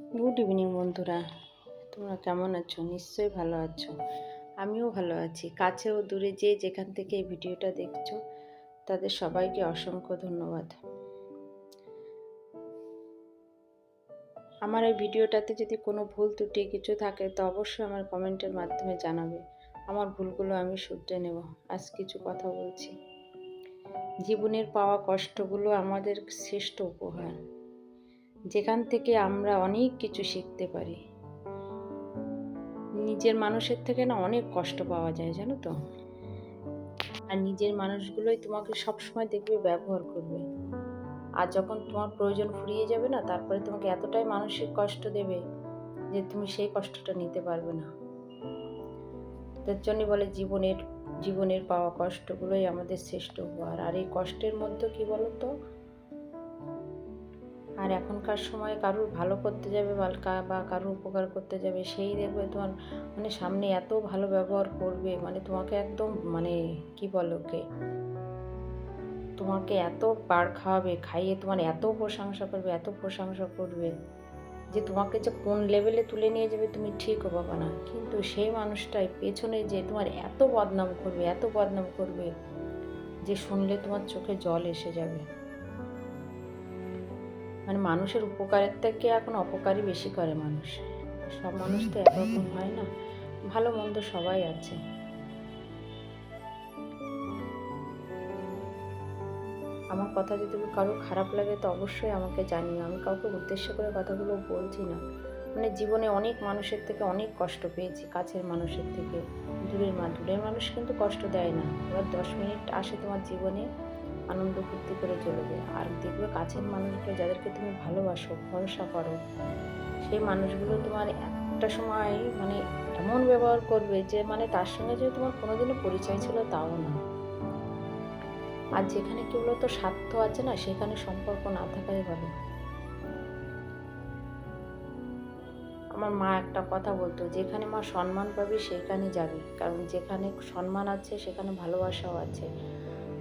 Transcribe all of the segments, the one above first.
Good evening বন্ধুরা। তোমরা কেমন আছো? নিশ্চয়ই ভালো আছো। আমিও ভালো আছি। কাছে ও দূরে যে যেখান থেকে এই ভিডিওটা দেখছ, তাদের সবাইকে অসংখ্য ধন্যবাদ। আমার এই ভিডিওটাতে যদি কোনো ভুল ত্রুটি কিছু থাকে, তো অবশ্যই আমার কমেন্টের মাধ্যমে জানাবে। আমার ভুলগুলো আমি শুধরে নেব। আজ কিছু কথা বলছি। জীবনের পাওয়া কষ্টগুলো আমাদের শ্রেষ্ঠ উপহার। যেখান থেকে আমরা অনেক কিছু শিখতে পারি। নিজের মানুষের থেকে না অনেক কষ্ট পাওয়া যায়, জানো তো? আর নিজের মানুষগুলোই তোমাকে সবসময় দেখবে, ব্যবহার করবে। আর যখন তোমার প্রয়োজন ফুরিয়ে যাবে না, তারপরে তোমাকে এতটাই মানসিক কষ্ট দেবে যে তুমি সেই কষ্টটা নিতে পারবে না। তার জন্য বলে জীবনের জীবনের পাওয়া কষ্টগুলোই আমাদের শ্রেষ্ঠ উপহার। আর এই কষ্টের মধ্যে কি বলতো? আর এখনকার সময় কারুর ভালো করতে যাবে বা কারুর উপকার করতে যাবে, সেই দেখবে তোমার মানে সামনে এত ভালো ব্যবহার করবে মানে তোমাকে একদম মানে কি বলো কে তোমাকে এত পার খাওয়াবে, খাইয়ে তোমার এত প্রশংসা করবে, এত প্রশংসা করবে যে তোমাকে যে কোন লেভেলে তুলে নিয়ে যাবে তুমি ঠিক পাবা না। কিন্তু সেই মানুষটাই পেছনে যে তোমার এত বদনাম করবে, এত বদনাম করবে যে শুনলে তোমার চোখে জল এসে যাবে। মানে মানুষের উপকারের থেকে এখন অপকারই বেশি করে মানুষ। সব মানুষ তো একরকম হয় না। ভালো মন্দ সবাই আছে। আমার কথা যদি কারও খারাপ লাগে তো অবশ্যই আমাকে জানিও। আমি কাউকে উদ্দেশ্য করে কথাগুলো বলছি না। মানে জীবনে অনেক মানুষের থেকে অনেক কষ্ট পেয়েছি, কাছের মানুষের থেকে। দূরের মা দূরের মানুষ কিন্তু কষ্ট দেয় না। এবার দশ মিনিট আসে তোমার জীবনে আনন্দ ফুর্তি করে চলে যায় আর দেখবে কাছের মানুষগুলো যাদেরকে তুমি ভালোবাসো, ভরসা করো, সেই মানুষগুলো তোমার একটা সময় মানে এমন ব্যবহার করবে যে মানে তার সঙ্গে যে তোমার কোনোদিনও পরিচয় ছিল তাও না। আর যেখানে কি বলতো স্বার্থ আছে না, সেখানে সম্পর্ক না থাকাই ভালো। আমার মা একটা কথা বলতো, যেখানে মা সম্মান পাবি, সেখানে যাবি। কারণ যেখানে সম্মান আছে, সেখানে ভালোবাসাও আছে।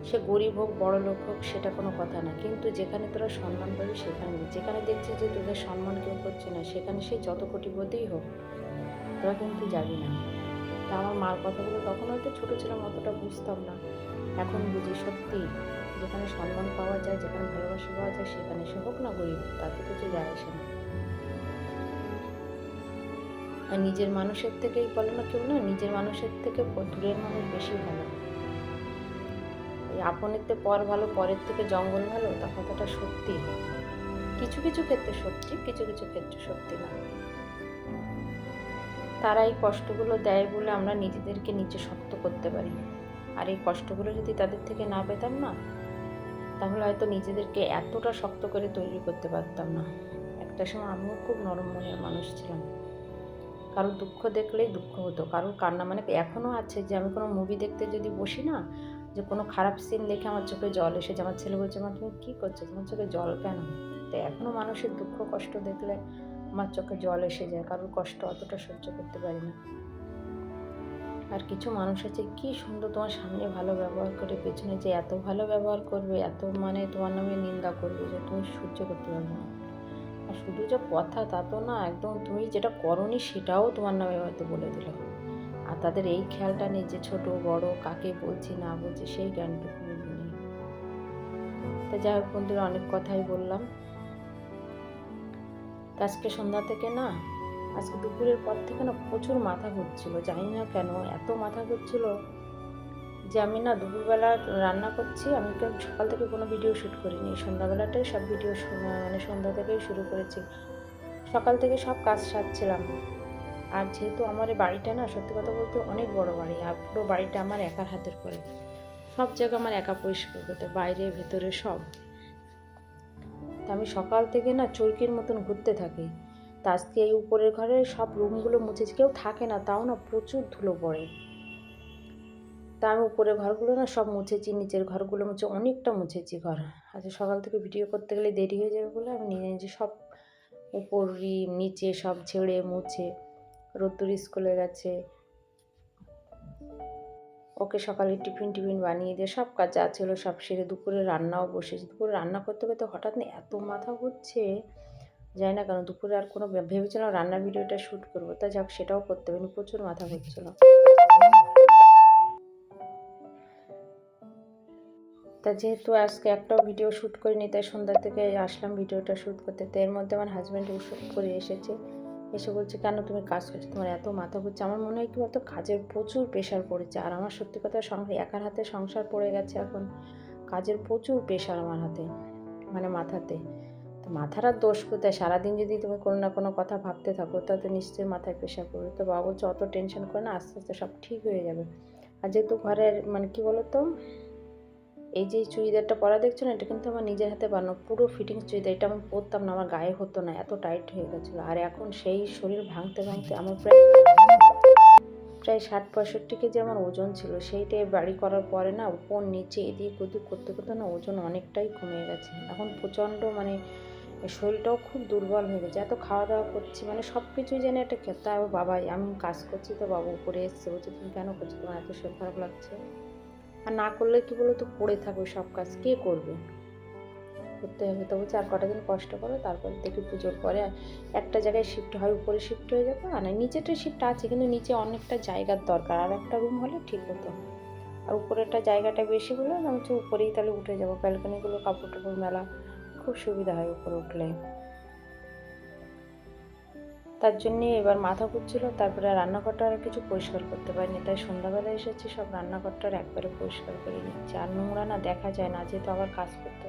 সে গরিব হোক, বড় লোক হোক, সেটা কোনো কথা না। কিন্তু যেখানে তোরা সম্মান পাবি, সেখানে যেখানে দেখছিস যে তোদের সম্মান কেউ করছে না, সেখানে সে যত কোটিপতিই হোক, তোরা কিন্তু যাবি না। তা আমার মার কথাগুলো তখন হয়তো ছোটো ছিলাম, অতটা বুঝতাম না। এখন বুঝি সত্যি যেখানে সম্মান পাওয়া যায়, যেখানে ভালোবাসা পাওয়া যায়, সেখানে সে হোক না গরিব, তাতে কিছু যায় আসে না। আর নিজের মানুষের থেকেই বলে না কেউ না, নিজের মানুষের থেকে দূরের মানুষ বেশি ভালো। আপনের থেকে পর ভালো, পরের থেকে জঙ্গল ভালো তা কথাটা সত্যি। কিছু কিছু ক্ষেত্রে সত্যি, কিছু কিছু ক্ষেত্রে সত্যি না। তারা এই কষ্টগুলো দেয় বলে আমরা নিজেদেরকে নিচে শক্ত করতে পারি। আর এই কষ্টগুলো যদি তাদের থেকে না পেতাম না, তাহলে হয়তো নিজেদেরকে এতটা শক্ত করে তৈরি করতে পারতাম না। একটা সময় আমিও খুব নরম মনের মানুষ ছিলাম। কারোর দুঃখ দেখলেই দুঃখ হতো কারোর কান্না মানে এখনও আছে যে আমি কোনো মুভি দেখতে যদি বসি না যে কোনো খারাপ সিন দেখে আমার চোখে জল এসেছে। আমার ছেলে বলছে, মা, তুমি কী করছ? তোমার চোখে জল কেন? তো এখনও মানুষের দুঃখ, কষ্ট দেখলে আমার চোখে জল এসে যায়। কারোর কষ্ট অতটা সহ্য করতে পারি না। আর কিছু মানুষ আছে, কি সুন্দর তোমার সামনে ভালো ব্যবহার করে, পেছনে যে এত ভালো ব্যবহার করবে, এত মানে তোমার নামে নিন্দা করবে যে তুমি সহ্য করতে পারবে না। আর শুধু যে কথা তা তো না, একদম তুমি যেটা করনি সেটাও তোমার নামে হয়তো বলে দিল। আর তাদের এই খেয়ালটা নেই যে ছোট, বড়, কাকে বলছি, না বলছি, সেই জ্ঞানটুকু নেই। তা যাই হোক বন্ধুরা, অনেক কথাই বললাম। তা আজকে সন্ধ্যা থেকে না, আজকে দুপুরের পর থেকে না প্রচুর মাথা ঘুরছিল। জানি না কেন, এত মাথা ঘুরছিল যে আমি না দুপুরবেলা রান্না করছি, আমি সকাল থেকে কোনো ভিডিও শ্যুট করিনি। সন্ধ্যাবেলাটাই সব ভিডিও মানে সন্ধ্যা থেকেই শুরু করেছি। সকাল থেকে সব কাজ সারছিলাম। আর যেহেতু আমার বাড়িটা না, সত্যি কথা বলতে অনেক বড় বাড়ি, আর পুরো বাড়িটা আমার একার হাতের করে। সব জায়গা আমার একা পরিষ্কার করতে, বাইরে, ভেতরে সব। তা আমি সকাল থেকে না চরকির মতন ঘুরতে থাকি। তা আজকে এই উপরের ঘরে সব রুমগুলো মুছেছি কেউ থাকে না, তাও না প্রচুর ধুলো পড়ে। তা আমি উপরের ঘরগুলো না সব মুছেছি, নিচের ঘরগুলো মুছে, অনেকটা মুছেছি ঘর। আচ্ছা সকাল থেকে ভিডিও করতে গেলে দেরি হয়ে যাবে বলে আমি নিজে নিজে সব উপর, নিচে সব ছেড়ে, মুছে। রোদ্দুর স্কুলে গেছে। ওকে সকালে টিফিন টিফিন বানিয়ে দিয়ে সব কাজ যা ছিল সব সেরে দুপুরে রান্নাও বসেছে। দুপুরে রান্না করতে করতে হঠাৎ না এত মাথা ঘুরছে। যাই না কেন দুপুরে আর কোনো ভেবেছিলাম রান্নার ভিডিওটা শ্যুট করব। তা যাক, সেটাও করতে পারিনি, প্রচুর মাথা ঘুরছিল। তা যেহেতু আজকে একটাও ভিডিও শ্যুট করিনি, তাই সন্ধ্যা থেকে আসলাম ভিডিওটা শ্যুট করতে। তো এর মধ্যে আমার হাজব্যান্ড ওষুধ করে এসেছে। এসে বলছে, কেন তুমি কাজ করছ? তোমার এত মাথা ঘুরছে। আমার মনে হয় কি বলতো, কাজের প্রচুর প্রেশার পড়েছে। আর আমার সত্যি কথা সংসার, একার হাতে সংসার পড়ে গেছে এখন। কাজের প্রচুর প্রেশার আমার হাতে মানে মাথাতে। তো মাথার আর দোষ কোথায়? সারাদিন যদি তুমি কোনো না কোনো কথা ভাবতে থাকো তাতে নিশ্চয়ই মাথায় প্রেশার পড়বে। তো বাবা বলছে, অত টেনশন করে না, আস্তে আস্তে সব ঠিক হয়ে যাবে। আর যেহেতু ঘরের মানে কি বলো তো এই যে চুড়িদারটা পরা দেখছ না, এটা কিন্তু আমার নিজের হাতে বানানো, পুরো ফিটিংস চুড়িদার, এটা আমি পরতাম না, আমার গায়ে হতো না, এত টাইট হয়ে গেছিল। আর এখন সেই শরীর ভাঙতে ভাঙতে আমার প্রায় প্রায় ষাট পঁয়ষট্টি কেজি আমার ওজন ছিল সেইটাই বাড়ি করার পরে না উপর নিচে এদিক ওদিক করতে করতে না ওজন অনেকটাই কমে গেছে। এখন প্রচণ্ড মানে শরীরটাও খুব দুর্বল হয়ে গেছে, এত খাওয়া দাওয়া করছি মানে সব কিছুই যেন একটা খেতে হবে বাবাই, আমি কাজ করছি তো বাবু উপরে এসছে, বলছে তুমি কেন করছ, তোমার এত শরীর খারাপ লাগছে? আর না করলে কি বলো তো পড়ে থাকবে সব কাজ। কে করবে? করতে হবে তো বলছে আর কটা দিন কষ্ট করো, তারপরে দেখি পুজোর পরে একটা জায়গায় শিফট হয়, উপরে শিফট হয়ে যাবে। আর নিচেটা শিফট আছে, কিন্তু নিচে অনেকটা জায়গার দরকার। আর একটা রুম হলে ঠিক হতো। আর উপরেরটা জায়গাটা বেশি হলে আমি উপরেই তাহলে উঠে যাব। ব্যালকনিগুলো কাপড় টাপড় মেলা, খুব সুবিধা হয় উপরে উঠলে। তার জন্যে এবার মাথা ঘুরছিল, তারপরে রান্নাঘরটা আর কিছু পরিষ্কার করতে পারিনি। তাই সন্ধ্যাবেলা এসেছি, সব রান্নাঘরটার একবারে পরিষ্কার করে নিচ্ছি আর নোংরা না দেখা যায় না, যেহেতু আবার কাজ করতে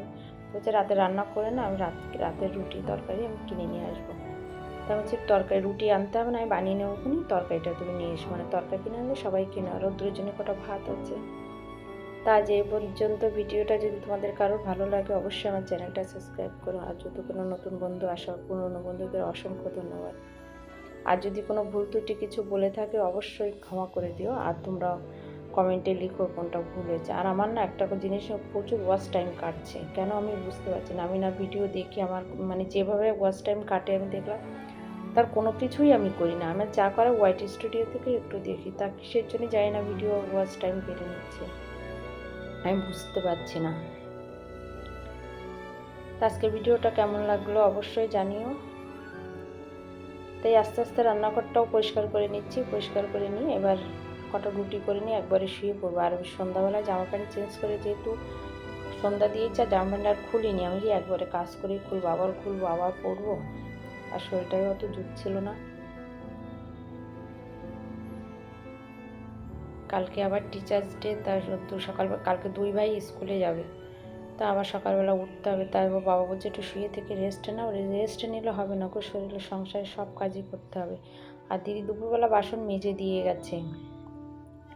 বলছে রাতে রান্না করে না, আমি রাত রাতের রুটি তরকারি আমি কিনে নিয়ে আসব। তাই বলছি তরকারি, রুটি আনতে হবে না, আমি বানিয়ে নেব ওখানে তরকারিটা তুমি নিয়ে এসো। মানে তরকারি কিনে আনলে সবাই কিনে রোদ্রের জন্য কটা ভাত আছে। তা যে পর্যন্ত ভিডিওটা যদি তোমাদের কারোর ভালো লাগে, অবশ্যই আমার চ্যানেলটা সাবস্ক্রাইব করো। আর যদি কোনো নতুন বন্ধু আসা পুরনো বন্ধুদের অসংখ্য ধন্যবাদ। আর যদি কোনো ভুল ত্রুটি কিছু বলে থাকে, অবশ্যই ক্ষমা করে দিও। আর তোমরা কমেন্টে লিখো কোনটা ভুল হয়েছে। আর আমার না একটা জিনিস প্রচুর ওয়াচ টাইম কাটছে। কেন আমি বুঝতে পারছি না। আমি না ভিডিও দেখি, আমার মানে যেভাবে ওয়াচ টাইম কাটে আমি দেখলাম, তার কোনো কিছুই আমি করি না। আমার যা করে হোয়াইট স্টুডিও থেকে একটু দেখি, তা কিসের জন্য যাই না ভিডিও ওয়াচ টাইম কেটে নিচ্ছে। আমি বুঝতে পারছি না। আজকে ভিডিওটা কেমন লাগল অবশ্যই জানিও। তাই আস্তে আস্তে রান্নাঘরটাও পরিষ্কার করে নিচ্ছি, পরিষ্কার করে নিয়ে এবার কটা রুটি করে নিয়ে একবারে শুয়ে পড়ব। আর সন্ধ্যাবেলা জামা প্যান্ট চেঞ্জ করে যেহেতু সন্ধ্যা দিয়েছে আর জামা প্যান্ট আর খুলিনি, আমি একবারে কাজ করে খুলবো, আবার খুলবো, আবার পরবো, আর শরীরটাও অত জুটছিল না। কালকে আবার টিচার্স ডে তার সকাল, কালকে দুই ভাই স্কুলে যাবে। তা আবার সকালবেলা উঠতে হবে। তারপর বাবা বলছে, একটু শুয়ে থেকে রেস্ট নাও রেস্ট নিলে হবে না গো, শরীরে সংসারে সব কাজই করতে হবে। আর দিদি দুপুরবেলা বাসন মেজে দিয়ে গেছে।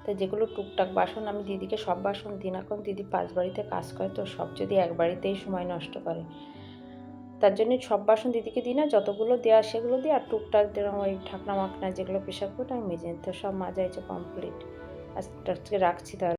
তো যেগুলো টুকটাক বাসন, আমি দিদিকে সব বাসন দিই না, কারণ দিদি পাঁচ বাড়িতে কাজ করে, তো সব যদি এক বাড়িতেই সময় নষ্ট করে। তার জন্য সব বাসন দিদিকে দিই না, যতগুলো দেওয়া সেগুলো দিই, আর টুকটাক যেরকম ওই ঠাকনা মাখনা যেগুলো প্রেশার কুকার আমি মেজে নিতে সব মাজা হয়েছে কমপ্লিট আজকে রাখছি তাহলে।